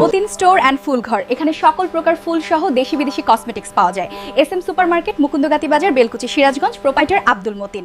Matin store and full ঘর এখানে সকল প্রকার ফুল সহ দেশি বিদেশি কসমেটিক্স পাওয়া যায়। S M super market Mukundagati Bazar, Belkuchi, Sirajganj proprietor Abdul Matin.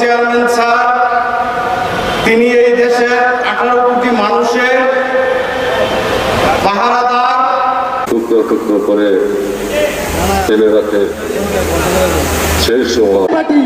Chairman sir তিনি এই দেশের আঠারো কোটি মানুষের পাহারাদার। টুকরো টুকরো করে ফেলে রাখে। সেই সময় পার্টি